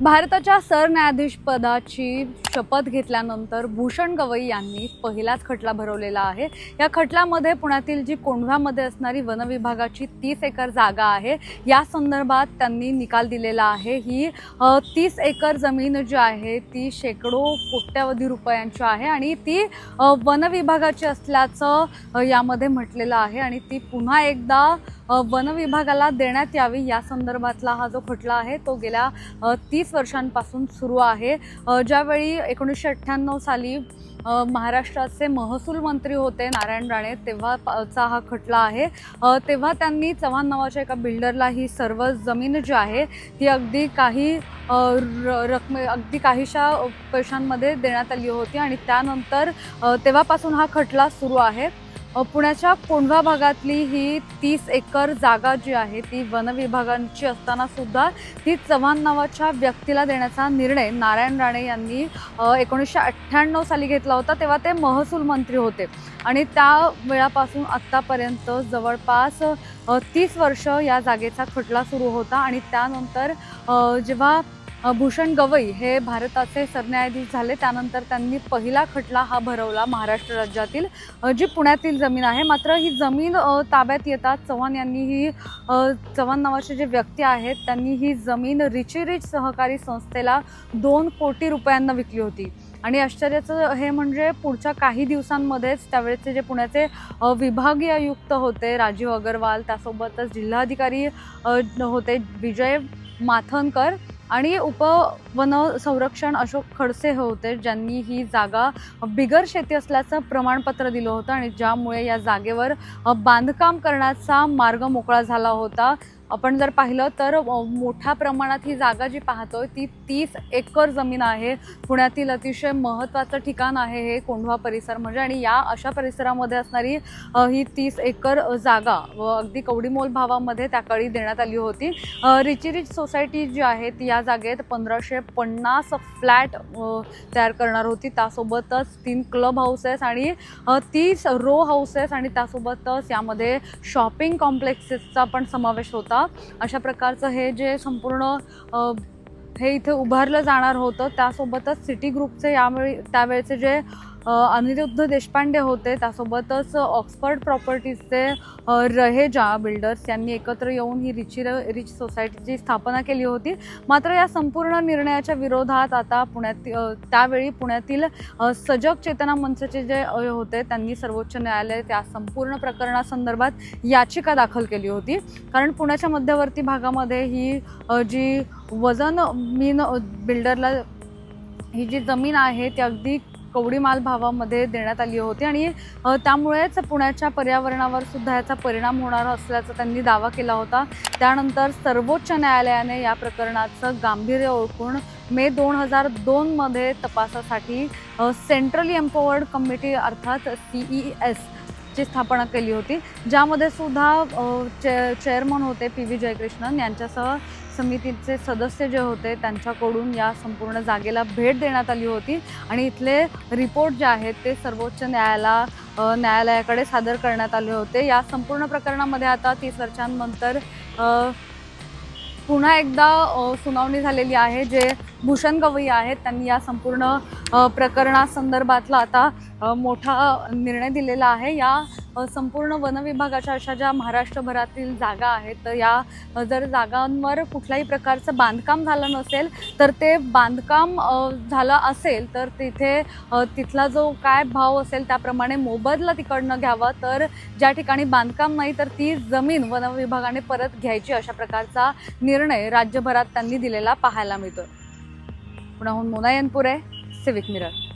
भारताच्या सरन्यायाधीशपदाची शपथ घेतल्यानंतर भूषण गवई यांनी पहिलाच खटला भरवलेला आहे. या खटल्यामध्ये पुण्यातील जी कोंढव्यामध्ये असणारी वनविभागाची तीस एकर जागा आहे. या संदर्भात त्यांनी निकाल दिलेला आहे. ही तीस एकर जमीन जी आहे ती शेकडो कोट्यावधी रुपयांची आहे आणि ती वनविभागाची असल्याचं यामध्ये म्हटलेलं आहे आणि ती पुन्हा एकदा वनविभागाला देण्यात यावी या संदर्भातला हा जो खटला आहे तो गेल्या तीस वर्षांपासून सुरू आहे. ज्यावेळी एकोणीसशे अठ्ठ्याण्णव साली महाराष्ट्राचे महसूल मंत्री होते नारायण राणे तेव्हाचा हा खटला आहे. तेव्हा त्यांनी चव्हाण नावाच्या एका बिल्डरला ही सर्व जमीन जी आहे ती अगदी काही र रकमे अगदी काहीशा पैशांमध्ये देण्यात आली होती आणि त्यानंतर तेव्हापासून हा खटला सुरू आहे. पुण्याच्या कोंढवा भागातली ही तीस एकर जागा जी आहे ती वनविभागांची असताना सुद्धा ती चव्हाण नावाच्या व्यक्तीला देण्याचा निर्णय नारायण राणे यांनी एकोणीसशे अठ्ठ्याण्णव साली घेतला होता तेव्हा ते महसूल मंत्री होते. आणि त्या वेळापासून आत्तापर्यंत जवळपास तीस वर्ष या जागेचा खटला सुरू होता आणि त्यानंतर जेव्हा भूषण गवई हे भारताचे सरन्यायाधीश झाले. त्यानंतर त्यांनी पहिला खटला हा भरवला महाराष्ट्र राज्यातील जी पुण्यातील जमीन आहे. मात्र ही जमीन ताब्यात येतात चव्हाण यांनी ही चव्हाण नावाचे जे व्यक्ती आहेत त्यांनी ही जमीन रिचिरिच सहकारी संस्थेला दोन कोटी रुपयांना विकली होती. आणि आश्चर्याचं हे म्हणजे पुढच्या काही दिवसांमध्येच त्यावेळेचे जे पुण्याचे विभागीय आयुक्त होते राजीव अगरवाल त्यासोबतच जिल्हाधिकारी होते विजय माथनकर आणि उपवन संरक्षण अशोक खडसे हे होते ज्यांनी ही जागा बिगर शेती असल्याचं प्रमाणपत्र दिलं होतं आणि ज्यामुळे या जागेवर बांधकाम करण्याचा मार्ग मोकळा झाला होता. आपण जर पाहिलं तर मोठ्या प्रमाणात ही जागा जी पाहतोय ती तीस एकर जमीन आहे. पुण्यातील अतिशय महत्त्वाचं ठिकाण आहे हे कोंढवा परिसर. म्हणजे आणि या अशा परिसरामध्ये असणारी ही तीस एकर जागा व अगदी कवडीमोल भावामध्ये त्या काळी देण्यात आली होती. रिचिरिच सोसायटी जी आहे ती या जागेत पंधराशे पन्नास फ्लॅट तयार करणार होती. त्यासोबतच तीन क्लब हाऊसेस आणि तीस रो हाऊसेस आणि त्यासोबतच यामध्ये शॉपिंग कॉम्प्लेक्सेसचा पण समावेश होता. अशा प्रकारचं हे जे संपूर्ण हे इथे उभारलं जाणार होतं त्यासोबतच सिटी ग्रुपचे यावेळी त्यावेळेचे जे अनिरुद्ध देशपांडे होते. त्यासोबतच ऑक्सफर्ड प्रॉपर्टीजचे रहेजा बिल्डर्स यांनी एकत्र येऊन ही रिची रिच सोसायटीची स्थापना केली होती. मात्र या संपूर्ण निर्णयाच्या विरोधात आता पुण्यात त्यावेळी पुण्यातील सजग चेतना मंचचे जे होते त्यांनी सर्वोच्च न्यायालय त्या संपूर्ण प्रकरणासंदर्भात याचिका दाखल केली होती. कारण पुण्याच्या मध्यवर्ती भागामध्ये ही जी वजन मीन बिल्डरला ही जी जमीन आहे ती अगदी कवडीमाल भावामध्ये देण्यात आली होती आणि त्यामुळेच पुण्याच्या पर्यावरणावर सुद्धा याचा परिणाम होणार असल्याचा त्यांनी दावा केला होता. त्यानंतर सर्वोच्च न्यायालयाने या प्रकरणाचं गांभीर्य ओळखून मे दोन हजार दोनमध्ये तपासासाठी सेंट्रली एम्पॉवर्ड कमिटी अर्थात सी ई एस ची स्थापना केली होती ज्यामध्ये सुद्धा चे चेअरमन होते पी व्ही जयकृष्णन यांच्यासह समितीचे सदस्य जे होते त्यांच्याकडून या संपूर्ण जागेला भेट देण्यात आली होती. आणि इथले रिपोर्ट जे आहेत ते सर्वोच्च न्यायाला न्यायालयाकडे सादर करण्यात आले होते. या संपूर्ण प्रकरणामध्ये आता तीस वर्षांनंतर पुन्हा एकदा सुनावणी झालेली आहे जे भूषण गवई आहेत. त्यांनी या संपूर्ण प्रकरणासंदर्भातला आता मोठा निर्णय दिलेला आहे. या संपूर्ण वनविभागाच्या अशा ज्या महाराष्ट्रभरातील जागा आहेत तर या जर जागांवर कुठल्याही प्रकारचं बांधकाम झालं नसेल तर ते बांधकाम झालं असेल तर तिथे तिथला जो काय भाव असेल त्याप्रमाणे मोबदला तिकडनं घ्यावा. तर ज्या ठिकाणी बांधकाम नाही तर ती जमीन वनविभागाने परत घ्यायची अशा प्रकारचा निर्णय राज्यभरात त्यांनी दिलेला पाहायला मिळतो पुण्याहून मोना आहे सिविक मिरर